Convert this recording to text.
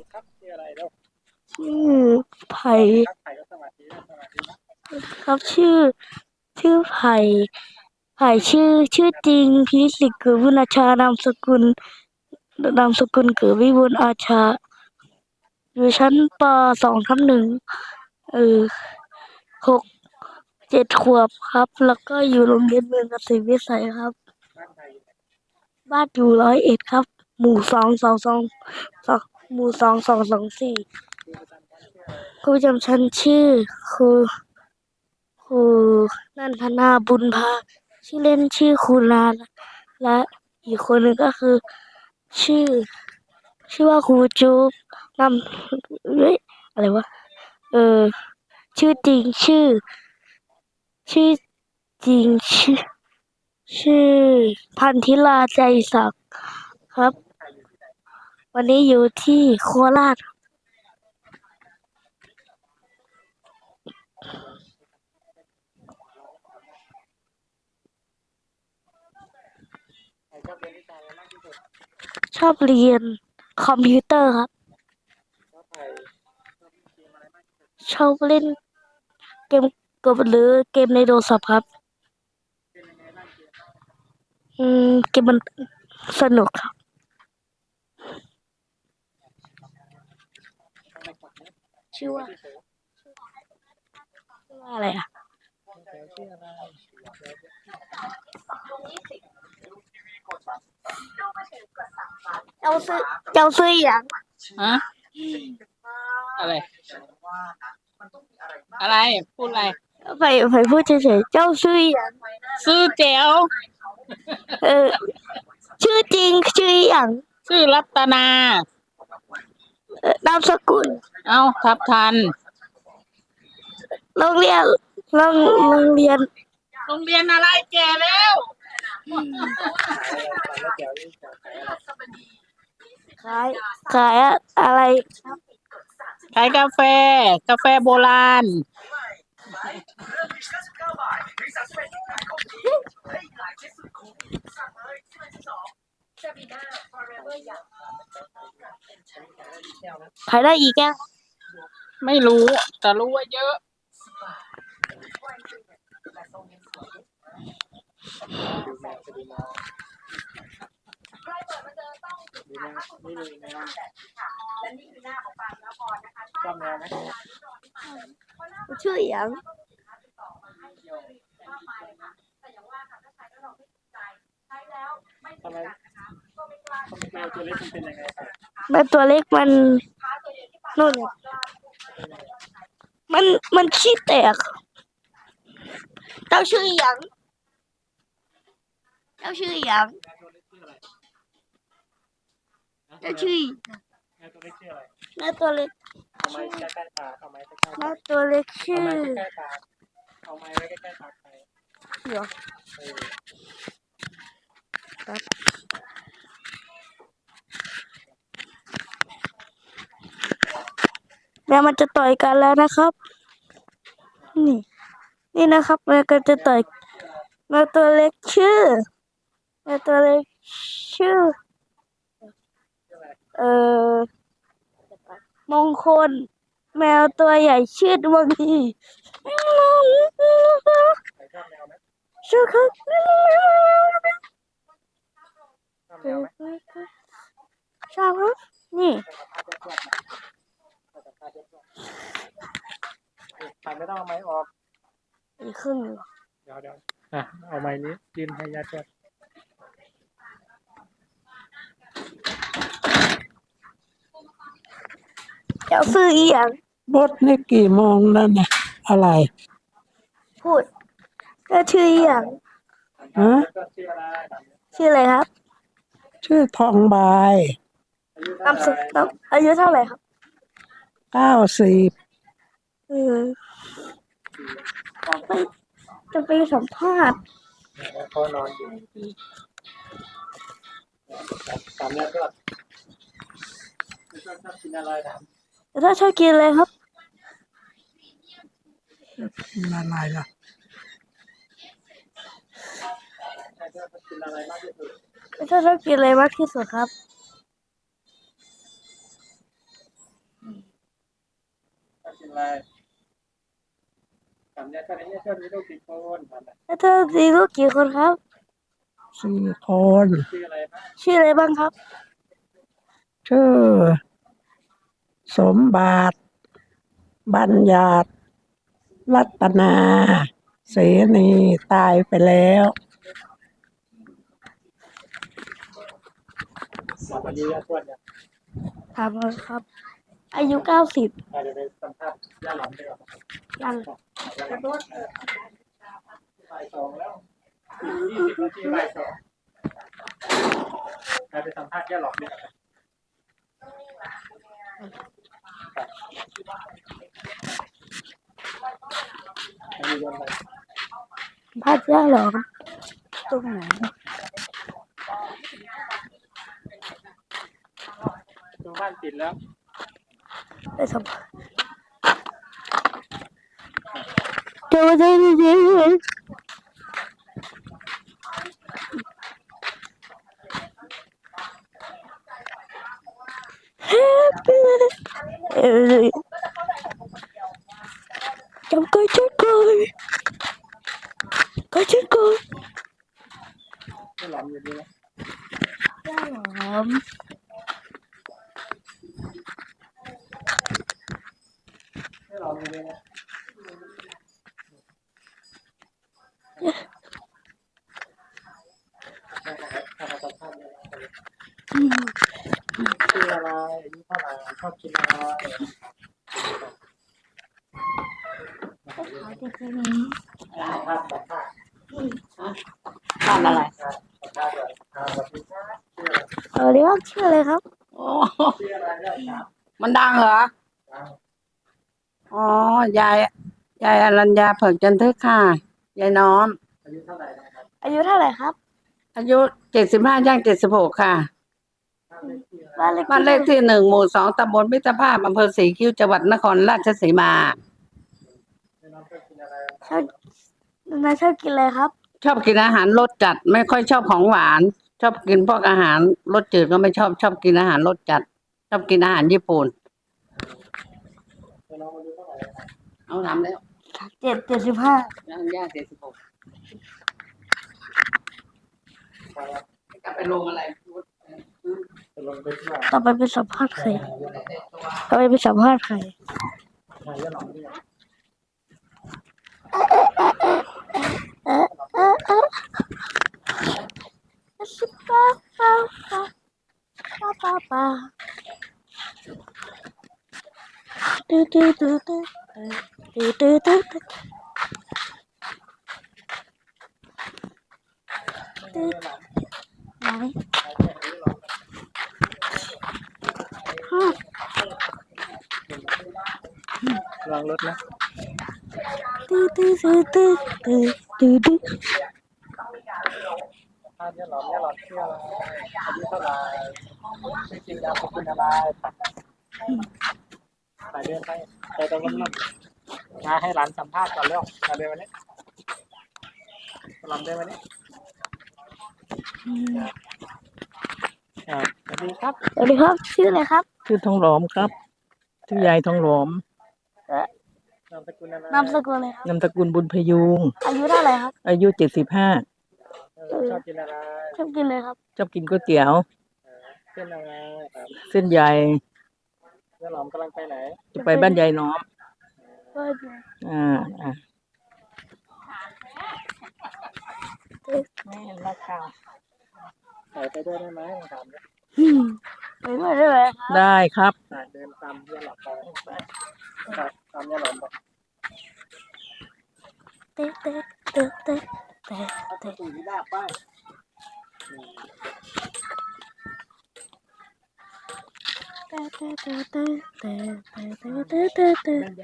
ดีครับชื่ออะไรเด้อชื่อไผ่ทักทายก็สวัสดีนะสวัสดีนะครับชื่อ ชื่อไผ่ไผ่ชื่อชื่อจริงพิสิทธิ์เกิดวินาชานามสกุลนามสกุลเกิดวิบูลย์อาชา อยู่ชั้นปสองทับหนึ่งเออหกเจ็ดขวบครับ แล้วก็อยู่โรงเรียนเมืองเกษตรวิสัยครับ บ้านใครอยู่ไหนบ้านอยู่ร้อยเอ็ดครับ หมู่สองสองสองสอง หมู่สองสองสองสี่ครูประจำชั้นชื่ออะไรครูประจำชั้นชื่อครูนันทนาบุญพาชื่อเล่นชื่อครูนานและอีกคนหนึ่งก็คือ ชื่อ ชื่อว่าครูจูบนำเฮ้ยอะไรวะเออชื่อจริงชื่อ ชื่อจริงชื่อ ชื่อ พันธิลาใจศักดิ์ครับ วันนี้อยู่ที่โคราชชอบเรียนคอมพิวเตอร์ครับ ชอบเล่นเกมกบหรือเกมในโทรศัพท์ครับ อืม เกมมันสนุกครับ ต้องไปกดนะ ชื่อว่าที่เสือชื่อว่าอะไรอะเสือชื่ออะไรเจ้าซื้อเจ้าซื้ออย่างฮะอะไร อะไร พูดอะไรไปไปพูดเฉยๆเจ้าซื้ออย่างชื่อแจ๋วเออ ชื่อจริงชื่ออย่าง ชื่อรัตนาเอ่อ นามสกุล เอ้าทับทัน โรงเรียนโรงโรงเรียน โรงเรียนอะไรแก่แล้วขายอะไรตอนแล้วแจ๋วนี่ขายขายอะไรขายขายอะไรขายกาแฟ กาแฟโบราณขา ยได้อีกแก้วไม่รู้ แต่รู้ว่าเยอะดูแมวจะดูแมวดูแมวนี่ดูแมวชอบแมวไหมชื่ออย่าง ทำไมทำไมแมวตัวเล็กมันเป็นยังไงครับแม่ตัวเล็กมันนู่นเนี่ยมันมันขี้แตกเจ้าชื่ออย่างเจ้าชื่ออย่างแมวตัวเล็กชื่ออะไรเจ้าชื่อแมวตัวเล็กชื่ออะไรแม่ตัวเล็กเอาไม้ใกล้ๆตาเอาไม้ใกล้ๆแม่ตาตัวเล็กเอาชื่อไม้ใกล้ๆตาเอาไม้ไว้ใกล้ๆตาใครเหรอ เออ แม่มันจะต่อยกันแล้วนะครับ นี่ นี่นะครับแม่ก็จะต่อยแม่ตัวเล็กชื่อแม่ตัวเล็กชื่อ เอ่อมงคล แมวตัวใหญ่ชื่อดวงดีใครชอบแมวไหมชื่อครับ ชอบแมวไหมชอบครับนี่ถ่ายไม่ต้องเอาไม้ออกอีกครึ่งหนึ่งเดี๋ยวเดี๋ยวอะเอาไม้นี้ยืนให้ยัดก่อนเจ้าซื้ออีหยังรถนี่กี่โมงแล้วเนี่ยอะไร พูดเจ้าชื่ออีหยังฮะก็ชื่ออะไรชื่ออะไรครับ ชื่อทองใบอายุนามเท่าสไหร่กุลอายุเท่าไหร่ครับเก้าสิบเออจะไปจะไปสัมภาษณ์แล้วเขานอนอยู่สามเดือนก็ชอบชอบกินอะไรถามถ้าชอบกินอะไรครับอะไรล่ะใครชอบกินอะไรมากที่สุด ถ้าชอบกินอะไรมากที่สุดครับอะไรสามแยกก็ไอ้เนี่ยเจ้ามีลูกกี่คนถามหน่อยแล้วเธอมีลูกกี่คนครับ สี่คนชื่ออะไรบ้างชื่ออะไรบ้างครับ ชื่อ สมบัติ บัญญัติรัตนา เสนีตายไปแล้ว สามอายุยาทวดเนี่ยถามเลยครับ อายุเก้าสิบอาจจะเป็นสัมภาษณ์ย่าหลอมไปก่อนยังบ่ายสองแล้วยี่สิบนาทีบ่ายสองใครไปสัมภาษณ์ย่าหลอมเนี่ยอายุวันไหนพาดยากเหรอตรงไหน บ้านปิดแล้วไปสัมภาษณ์เดี๋ยวเดี๋ยวเดี๋ยวเออจำก็ชุดก่อนก็ชุดก่อน กินอะไรนี่เท่าไหร่ชอบกินอะไรก็ขายแต่แค่นี้ภาพแบบภาพทานอะไรเออเรียกชื่อเลยครับ โอ้ ชื่ะไรครับมันดังเหรอ อ๋อยายยายอรัญญาเผิกจันทึกค่ะยายน้อม อายุเท่าไหร่นะครับอายุเท่าไหร่ครับอายุเจ็ดสิบห้าย่างเจ็ดสิบหกค่ะบ้านเลขที่อะไรบ้านเล็กบ้านเลขที่หนึ่งหมู่สองตำบลมิตรภาพอำเภอศรีคิ้วจังหวัดนครราชสีมาแม่น้องชอบกินอะไรชอบนายชอบกินอะไรครับ ชอบกินอาหารรสจัด ไม่ค่อยชอบของหวาน ชอบกินพวกอาหารรสจืดก็ไม่ชอบชอบกินอาหารรสจัด ชอบกินอาหารญี่ปุ่นแม่น้องอายุ เท่าไหร่นะครับเอาทำแล้วเจ็ดเจ็ดสิบห้าย่างย่างเจ็ดสิบหกครับจะไปลงอะไรจะลงไปเที่ยวต่อไปเป็นสัมภาษณ์ใครต่อไปเป็นสัมภาษณ์ใครหายาหลอมเนี่ยสิบป้าป้าป้า ป้าป้าป้าดูดูดูดูดูดูดูดูดูไหนฮะลองรถนะดูดูดูดูดูดูดูบ้านยาหลอมยหลอมชื่ออะไรอายุเท่าไหร่จริงๆแล้วเขากินอะไร ไปเดินไปไปตรงนั้นนะมาให้หลานสัมภาษณ์ก่อนเร็วมาเดินวันนี้หลอมเดินวันนี้อ่าสวัสดีครับสวัสดีครับ ชื่ออะไรครับ ชื่อทองหลอมครับ ชื่อยายทองหลอมนามสกุลอะไรนามสกุลอะไรครับนามสกุลบุญพยุง อายุเท่าไหร่ครับ อายุเจ็ดสิบห้าชอบกินอะไร ชอบกินเลยครับ ชอบกินก๋วยเตี๋ยว เส้นอะไรครับ เส้นใหญ่ ยาหลอมกำลังไปไหน จะไปบ้านยายน้อม ก็จะอ่าอ่าแม่รักข่าวใส่ไปด้วยได้ไหมลองถามเนี่ยอืมไปด้วยได้ไหมครับได้ครับ อ่าเดินตามยาหลอมไปไปตามยาหลอมไปเตะเตะเตะเตะเตะ เอาเตะตัวนี้ลากไป เตะเตะเตะเตะเตะเตะ